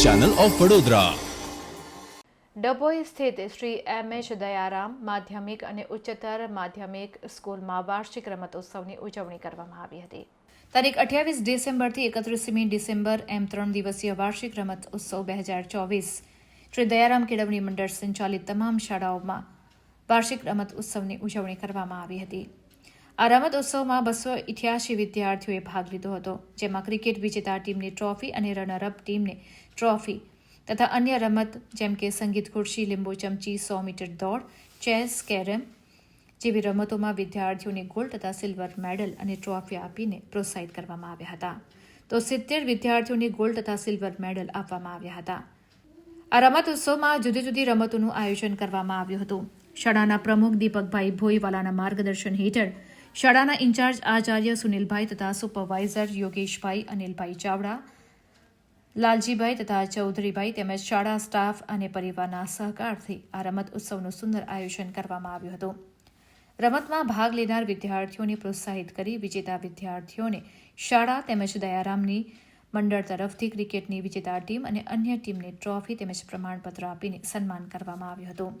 Channel of Vadodara Dabhoi સ્થિત Shri M. H. Dayaram માધ્યમિક અને ઉચ્ચતર માધ્યમિક સ્કૂલમાં વાર્ષિક રમતોત્સવની ઉજવણી કરવામાં આવી હતી. તારીખ અઠ્યાવીસ ડિસેમ્બરથી એકત્રીસમી ડિસેમ્બર એમ ત્રણ દિવસીય વાર્ષિક રમત ઉત્સવ બે હજાર ચોવીસ. શ્રી દયારામ કેળવણી મંડળ સંચાલિત તમામ શાળાઓમાં વાર્ષિક રમત ઉત્સવની ઉજવણી કરવામાં આવી હતી. આ રમત ઉત્સવમાં બસો ઇઠ્યાસી વિદ્યાર્થીઓએ ભાગ લીધો હતો, જેમાં ક્રિકેટ વિજેતા ટીમની ટ્રોફી અને રનરઅપ ટીમને ટ્રોફી તથા અન્ય રમત જેમ કે સંગીત ખુરશી, લીંબુ ચમચી, સો મીટર દોડ, ચેસ, કેરમ જેવી રમતોમાં વિદ્યાર્થીઓને ગોલ્ડ તથા સિલ્વર મેડલ અને ટ્રોફી આપીને પ્રોત્સાહિત કરવામાં આવ્યા હતા. તો સિત્તેર વિદ્યાર્થીઓને ગોલ્ડ તથા સિલ્વર મેડલ આપવામાં આવ્યા હતા. આ રમત ઉત્સવમાં જુદી જુદી રમતોનું આયોજન કરવામાં આવ્યું હતું. શાળાના પ્રમુખ દીપકભાઈ ભોઈવાલાના માર્ગદર્શન હેઠળ શાળાના ઇન્ચાર્જ આચાર્ય સુનિલભાઈ તથા સુપરવાઇઝર યોગેશભાઈ, અનિલભાઈ ચાવડા, લાલજીભાઈ તથા ચૌધરીભાઈ તેમજ શાળા સ્ટાફ અને પરિવારના સહકારથી આ રમત ઉત્સવનું સુંદર આયોજન કરવામાં આવ્યું હતું. રમતમાં ભાગ લેનાર વિદ્યાર્થીઓને પ્રોત્સાહિત કરી વિજેતા વિદ્યાર્થીઓને શાળા તેમજ દયારામની મંડળ તરફથી ક્રિકેટની વિજેતા ટીમ અને અન્ય ટીમને ટ્રોફી તેમજ પ્રમાણપત્ર આપીને સન્માન કરવામાં આવ્યું હતું.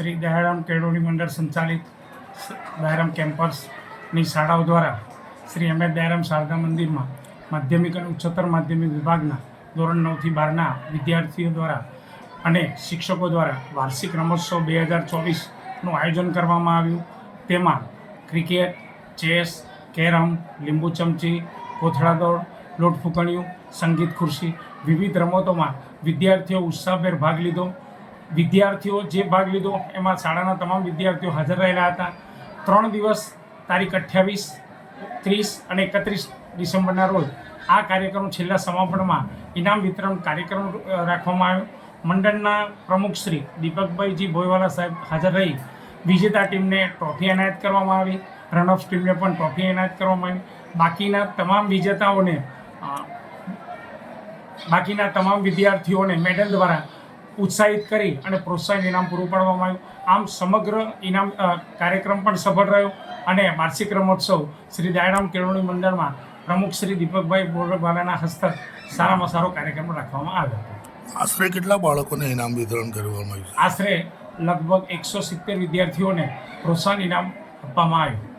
શ્રી દયારામ કેળવણી મંડળ સંચાલિત દયારામ કેમ્પસની શાળાઓ દ્વારા શ્રી એમ એચ દયારામ શારદા મંદિરમાં માધ્યમિક અને ઉચ્ચતર માધ્યમિક વિભાગના ધોરણ નવથી બારના વિદ્યાર્થીઓ દ્વારા અને શિક્ષકો દ્વારા વાર્ષિક રમોત્સવ બે હજાર ચોવીસનું આયોજન કરવામાં આવ્યું. તેમાં ક્રિકેટ, ચેસ, કેરમ, લીંબુ ચમચી, કોથળા દોડ, લોટ ફૂંકણીયું, સંગીત ખુરશી વિવિધ રમતોમાં વિદ્યાર્થીઓ ઉત્સાહભેર ભાગ લીધો. વિદ્યાર્થીઓ જે ભાગ લીધો, એમાં શાળાના તમામ વિદ્યાર્થીઓ હાજર રહેલા હતા. ત્રણ દિવસ, તારીખ અઠ્યાવીસ, ત્રીસ અને એકત્રીસ ડિસેમ્બરના રોજ આ કાર્યક્રમ છેલ્લા સમાપનમાં ઇનામ વિતરણ કાર્યક્રમ રાખવામાં આવ્યો. મંડળના પ્રમુખ શ્રી દીપકભાઈજી ભોયવાલા સાહેબ હાજર રહી. વિજેતા ટીમને ટ્રોફી એનાયત કરવામાં આવી. રનઅપ ટીમને પણ ટ્રોફી એનાયત કરવામાં આવી. બાકીના તમામ વિજેતાઓને બાકીના તમામ વિદ્યાર્થીઓને મેડલ દ્વારા ઉત્સાહિત કરી અને પ્રોત્સાહન ઇનામ પૂરું પાડવામાં આવ્યું. આમ સમગ્ર ઇનામ કાર્યક્રમ પણ સફળ રહ્યો અને વાર્ષિક રમોત્સવ શ્રી દયારામ કેળવણી મંડળમાં પ્રમુખ શ્રી દીપકભાઈ બોરવાલાના હસ્તક સારામાં સારો કાર્યક્રમ રાખવામાં આવ્યો હતો. આશરે કેટલા બાળકોને ઇનામ વિતરણ કરવામાં આવ્યું આશરે લગભગ એકસો સિત્તેર વિદ્યાર્થીઓને પ્રોત્સાહન ઇનામ આપવામાં આવ્યું.